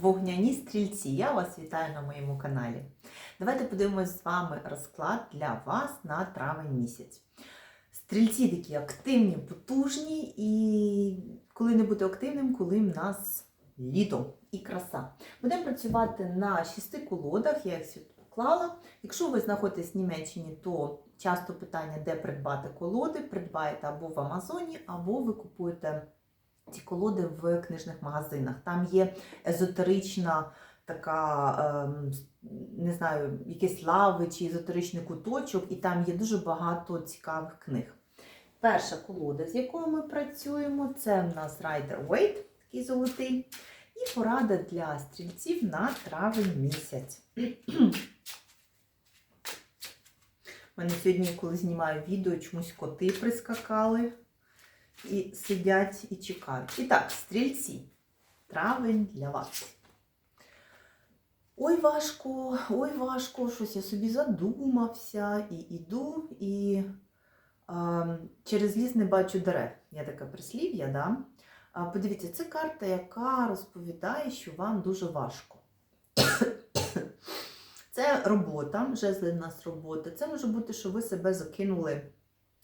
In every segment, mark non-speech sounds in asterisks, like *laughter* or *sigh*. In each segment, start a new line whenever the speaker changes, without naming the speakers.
Вогняні стрільці, я вас вітаю на моєму каналі. Давайте подивимось з вами розклад для вас на травень місяць. Стрільці такі активні, потужні, і коли не бути активним, коли в нас літо і краса. Будемо працювати на шести колодах, я їх сюди поклала. Якщо ви знаходитесь в Німеччині, то часто питання, де придбати колоди, придбаєте або в Амазоні, або ви купуєте ці колоди в книжних магазинах. Там є езотерична така, ем, не знаю, якісь лави чи езотеричний куточок, і там є дуже багато цікавих книг. Перша колода, з якою ми працюємо, це в нас Rider Waite, такий золотий, і порада для стрільців на травень місяць. *clears throat* У мене сьогодні, коли знімаю відео, чомусь коти прискакали і сидять і чекають. І так, стрільці. Травень для вас. Ой, важко, ой, важко, щось я собі задумався, і іду, і а, через ліс не бачу дерев. Я таке прислів'я, да? А, подивіться, це карта, яка розповідає, що вам дуже важко. Це робота, жезли в нас робота. Це може бути, що ви себе закинули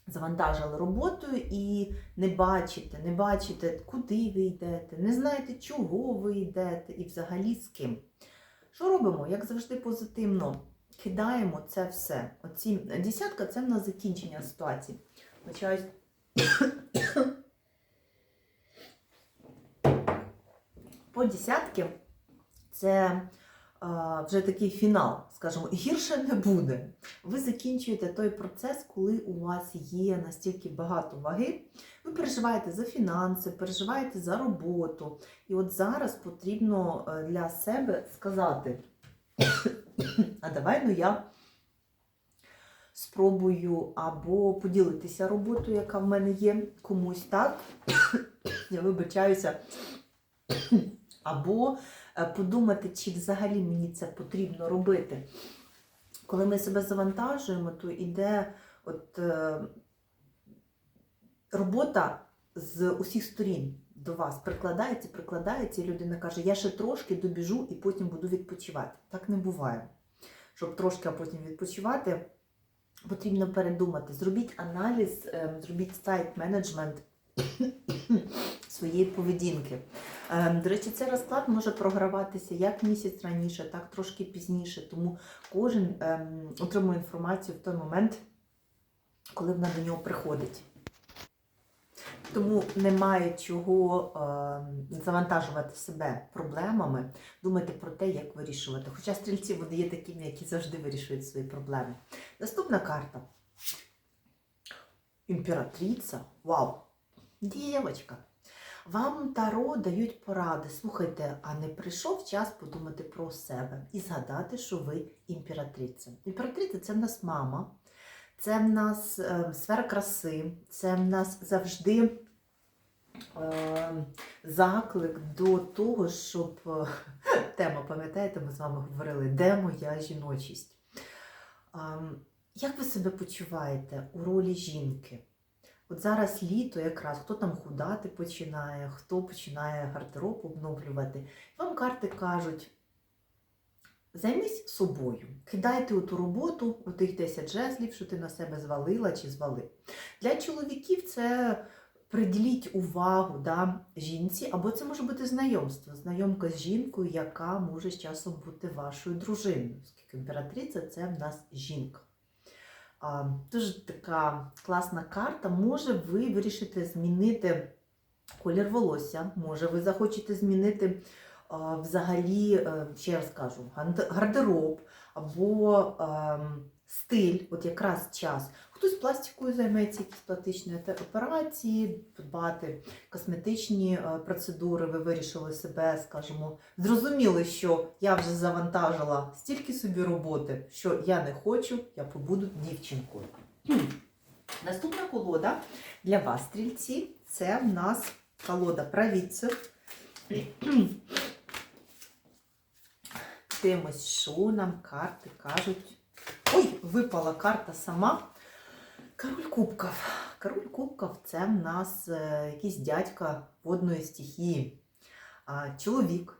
завантажили роботою і не бачите, не бачите, куди ви йдете, не знаєте, чого ви йдете і взагалі з ким. Що робимо? Як завжди, позитивно кидаємо це все. Оці десятка це в нас закінчення ситуації. Почаюсь. *coughs* По десятки це вже такий фінал, скажімо, гірше не буде. Ви закінчуєте той процес, коли у вас є настільки багато ваги. Ви переживаєте за фінанси, переживаєте за роботу. І от зараз потрібно е, для себе сказати: *coughs* а давай ну я спробую або поділитися роботою, яка в мене є, комусь так. *coughs* Я вибачаюся. *coughs* Або подумати, чи взагалі мені це потрібно робити. Коли ми себе завантажуємо, то йде от, е, робота з усіх сторін до вас прикладається, прикладається, і людина каже, я ще трошки добіжу і потім буду відпочивати. Так не буває. Щоб трошки, а потім відпочивати, потрібно передумати. Зробіть аналіз, е, зробіть сайт-менеджмент своєї поведінки. Ем, До речі, цей розклад може програватися як місяць раніше, так трошки пізніше, тому кожен ем, отримує інформацію в той момент, коли вона до нього приходить. Тому немає чого е, завантажувати себе проблемами, думати про те, як вирішувати. Хоча стрільці є такими, які завжди вирішують свої проблеми. Наступна карта. Імператриця. Вау! Дівочка! Вам Таро дають поради. Слухайте, а не прийшов час подумати про себе і згадати, що ви імператриця. Імператриця це в нас мама, це в нас е, сфера краси, це в нас завжди е, заклик до того, щоб е, *laughs* тема, пам'ятаєте, ми з вами говорили, де моя жіночість? Е, як ви себе почуваєте у ролі жінки? От зараз літо якраз хто там худати починає, хто починає гардероб обновлювати. Вам карти кажуть, займись собою, кидайте ту роботу, у тих 10 жезлів, що ти на себе звалила чи звалив. Для чоловіків це приділіть увагу да, жінці, або це може бути знайомство, знайомка з жінкою, яка може з часом бути вашою дружиною. Оскільки імператриця це в нас жінка. Дуже така класна карта. Може, ви вирішите змінити колір волосся, може, ви захочете змінити взагалі, е, ще раз кажу, гардероб або ем, стиль, от якраз час. Хтось пластикою займеться, якісь пластичні операції, подбати косметичні е, процедури, ви вирішили себе, скажімо, зрозуміли, що я вже завантажила стільки собі роботи, що я не хочу, я побуду дівчинкою. Наступна колода для вас, стрільці, це в нас колода правіців. Дивимось, що нам карти кажуть. Ой, випала карта сама. Король Кубков. Король Кубков це в нас е, якийсь дядька водної стихії. Чоловік,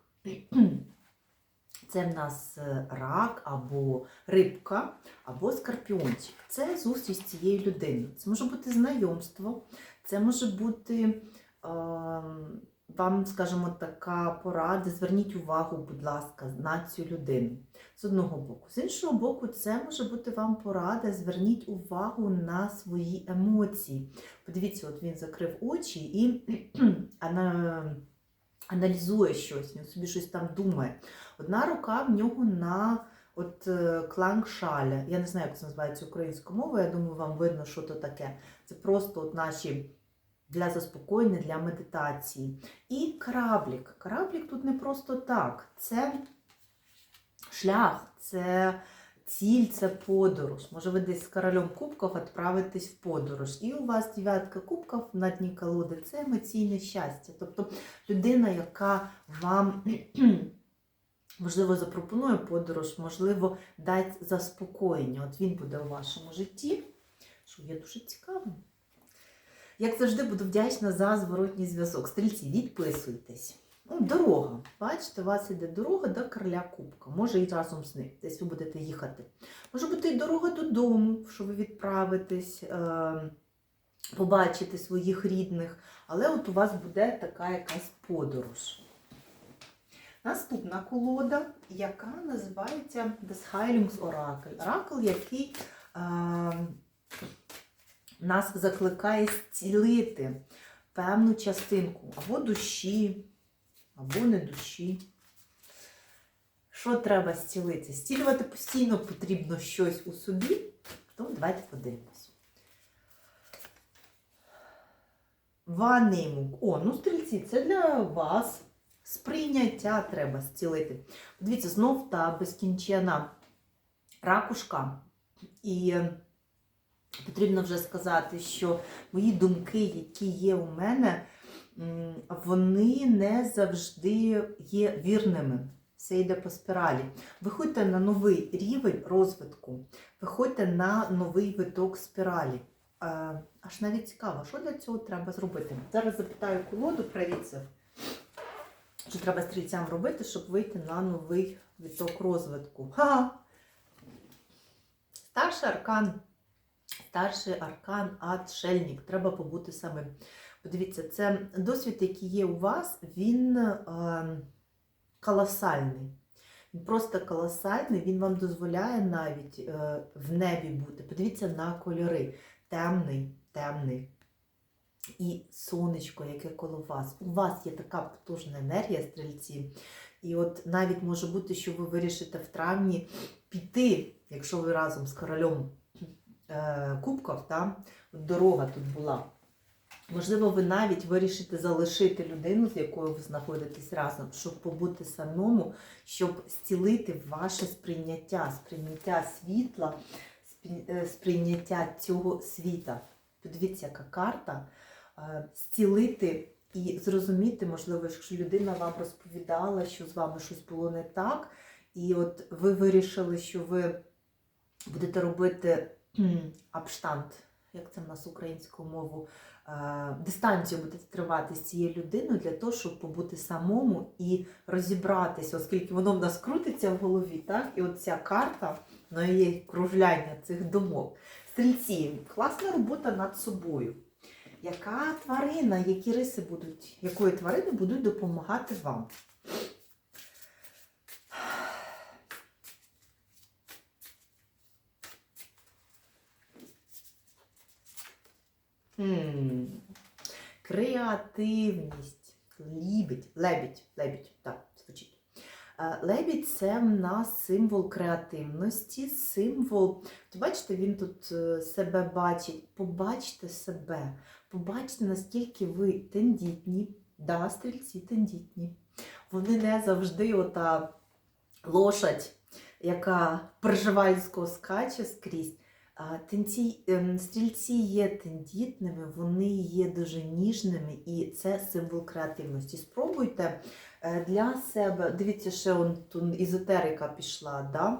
Це в нас е, рак або рибка, або скорпіончик. Це зустріч з цією людиною. Це може бути знайомство, це може бути е, вам, скажімо, така порада. Зверніть увагу, будь ласка, на цю людину. З одного боку. З іншого боку, це може бути вам порада. Зверніть увагу на свої емоції. Подивіться, от він закрив очі і *clears throat* аналізує щось, він собі щось там думає. Одна рука в нього на от е, кланг шаля. Я не знаю, як це називається українською мовою. Я думаю, вам видно, що то таке. Це просто от наші для заспокоєння, для медитації. І кораблік. Кораблік тут не просто так. Це шлях, це ціль, це подорож. Може, ви десь з королем кубків відправитесь в подорож. І у вас дев'ятка кубків на дні колоди це емоційне щастя. Тобто людина, яка вам. *clears throat* Можливо, запропонує подорож, можливо, дасть заспокоєння. От він буде у вашому житті, що є дуже цікавим. Як завжди, буду вдячна за зворотній зв'язок. Стрільці, відписуйтесь. Ну, дорога. Бачите, у вас іде дорога до короля Кубка. Може і разом з ним. Десь ви будете їхати. Може бути і дорога додому, що ви відправитесь, е- побачити своїх рідних. Але от у вас буде така якась подорож. Наступна колода, яка називається Des Heilungs Oracle. Оракл, який е, нас закликає зцілити певну частинку або душі, або не душі. Що треба зцілити? Зцілювати постійно потрібно щось у собі, тому давайте подивимось. Ванеймук. О, ну стрільці, це для вас. Сприйняття треба зцілити. Дивіться, знов та безкінчена ракушка. І потрібно вже сказати, що мої думки, які є у мене, вони не завжди є вірними. Все йде по спіралі. Виходьте на новий рівень розвитку, виходьте на новий виток спіралі. Е, Аж навіть цікаво, що для цього треба зробити. Зараз запитаю колоду, провідців, що треба стрільцям робити, щоб вийти на новий виток розвитку. Ха! Старший аркан. Старший аркан отшельник. Треба побути самим. Подивіться, це досвід, який є у вас, він е, колосальний. Він просто колосальний, він вам дозволяє навіть е, в небі бути. Подивіться на кольори. Темний, темний. І сонечко, яке коло вас. У вас є така потужна енергія, стрільці. І от навіть може бути, що ви вирішите в травні піти, якщо ви разом з королем кубків, та, дорога тут була. Можливо, ви навіть вирішите залишити людину, з якою ви знаходитесь разом, щоб побути самому, щоб зцілити ваше сприйняття, сприйняття світла, е, сприйняття цього світа. Подивіться, яка карта. Е, Зцілити і зрозуміти, можливо, якщо людина вам розповідала, що з вами щось було не так, і от ви вирішили, що ви будете робити абштант, як це в нас українською мовою, е, дистанцію будете тривати з цією людиною для того, щоб побути самому і розібратися, оскільки воно в нас крутиться в голові, так? І от ця карта, на її кружляння цих думок. Стрільці, класна робота над собою. Яка тварина, які риси будуть, якої тварини будуть допомагати вам? Креативність. Лібідь. Лебідь. Лебідь. Так, звучить. Е, Лебідь це в нас символ креативності, символ. От Бачите, він тут е, себе бачить. Побачте себе. Побачте, наскільки ви тендітні. Да, стрільці тендітні. Вони не завжди ота лошадь, яка приживальського скаче скрізь. Тенці, ем, стрільці є тендітними, вони є дуже ніжними, і це символ креативності. Спробуйте е, для себе, дивіться, ще он тут ізотерика пішла, да?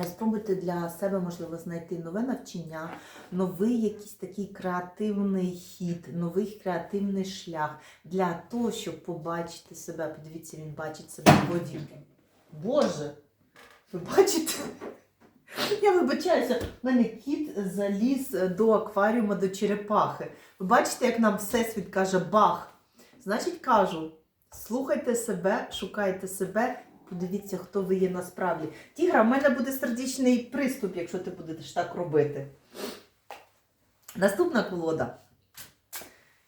Е, Спробуйте для себе, можливо, знайти нове навчання, новий якийсь такий креативний хід, новий креативний шлях для того, щоб побачити себе. Подивіться, він бачить себе в воді. Боже! Ви бачите? Я вибачаюся, в мене кіт заліз до акваріуму до черепахи. Ви бачите, як нам Всесвіт каже бах. Значить, кажу, слухайте себе, шукайте себе, подивіться, хто ви є насправді. Тігра, в мене буде сердечний приступ, якщо ти будеш так робити. Наступна колода.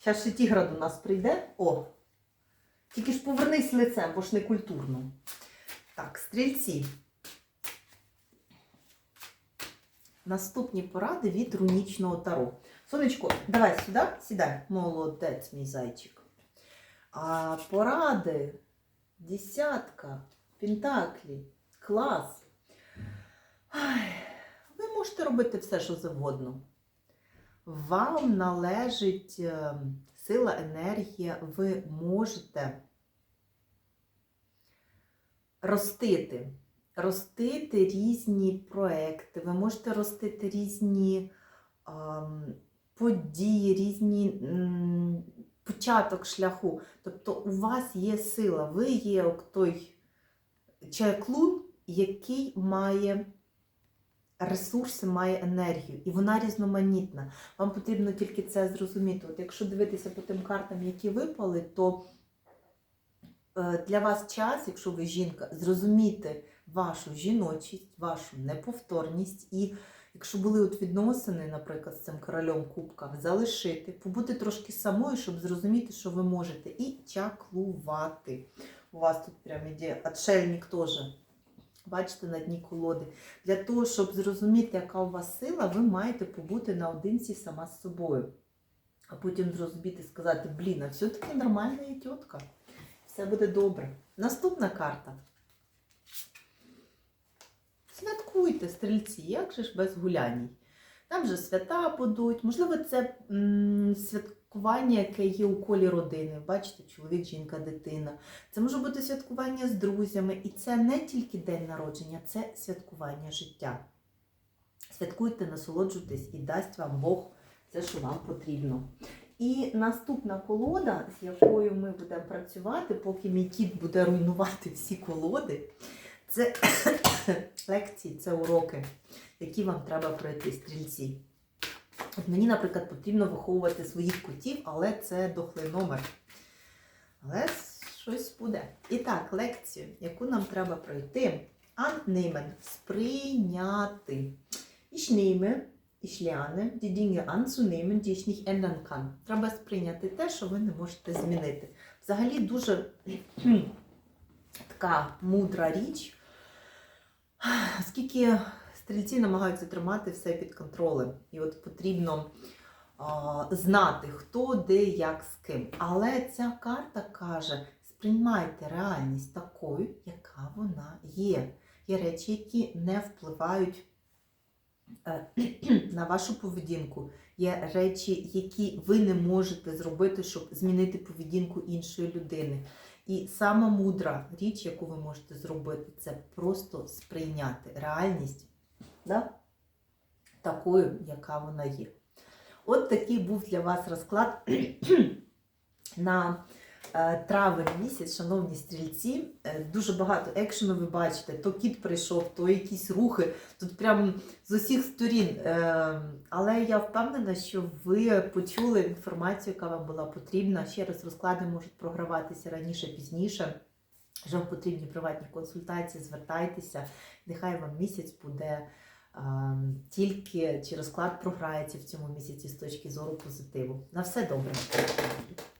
Зараз ще тігра до нас прийде. О! Тільки ж повернись лицем, бо ж не культурно. Так, стрільці. Наступні поради від рунічного таро. Сонечко, давай сюди, сідай. Молодець, мій зайчик. А поради, десятка, пентаклі, клас. Ай, ви можете робити все, що завгодно. Вам належить е, сила, енергія, ви можете ростити ростити різні проекти, ви можете ростити різні ем, події, різні початок шляху. Тобто у вас є сила, ви є той чайклун, який має ресурси, має енергію, і вона різноманітна. Вам потрібно тільки це зрозуміти. От якщо дивитися по тим картам, які випали, то е, для вас час, якщо ви жінка, зрозуміти вашу жіночість, вашу неповторність. І якщо були от відносини, наприклад, з цим королем кубка, залишити, побути трошки самою, щоб зрозуміти, що ви можете, і чаклувати. У вас тут прям іде отшельник теж. Бачите, на дні колоди. Для того, щоб зрозуміти, яка у вас сила, ви маєте побути наодинці сама з собою. А потім зрозуміти, сказати, блін, а все-таки нормальна є тітка. Все буде добре. Наступна карта. Святкуйте, стрільці, як же ж без гуляній. Там же свята будуть, можливо, це святкування, яке є у колі родини. Бачите, чоловік, жінка, дитина. Це може бути святкування з друзями. І це не тільки день народження, це святкування життя. Святкуйте, насолоджуйтесь і дасть вам Бог все, що вам потрібно. І наступна колода, з якою ми будемо працювати, поки мій кіт буде руйнувати всі колоди, це *coughs* лекції, це уроки, які вам треба пройти, стрільці. От мені, наприклад, потрібно виховувати своїх котів, але це дохлий номер. Але щось буде. І так, лекцію, яку нам треба пройти, annehmen, сприйняти. Ich nehme, ich lerne, die Dinge anzunehmen, die ich nicht ändern kann. Треба сприйняти те, що ви не можете змінити. Взагалі дуже така мудра річ, оскільки стрільці намагаються тримати все під контролем. І от потрібно знати, хто, де, як, з ким. Але ця карта каже: сприймайте реальність такою, яка вона є. Є речі, які не впливають е, *clears throat* на вашу поведінку. Є речі, які ви не можете зробити, щоб змінити поведінку іншої людини. І сама мудра річ, яку ви можете зробити, це просто сприйняти реальність да? такою, яка вона є. От такий був для вас розклад *clears throat* на травень місяць, шановні стрільці. Е, Дуже багато екшену ви бачите. То кіт прийшов, то якісь рухи. Тут прям з усіх сторін. Е, Але я впевнена, що ви почули інформацію, яка вам була потрібна. Ще раз розклади можуть програватися раніше, пізніше. Вже вам потрібні приватні консультації, звертайтеся. Нехай вам місяць буде е, тільки чи розклад програється в цьому місяці з точки зору позитиву. На все добре.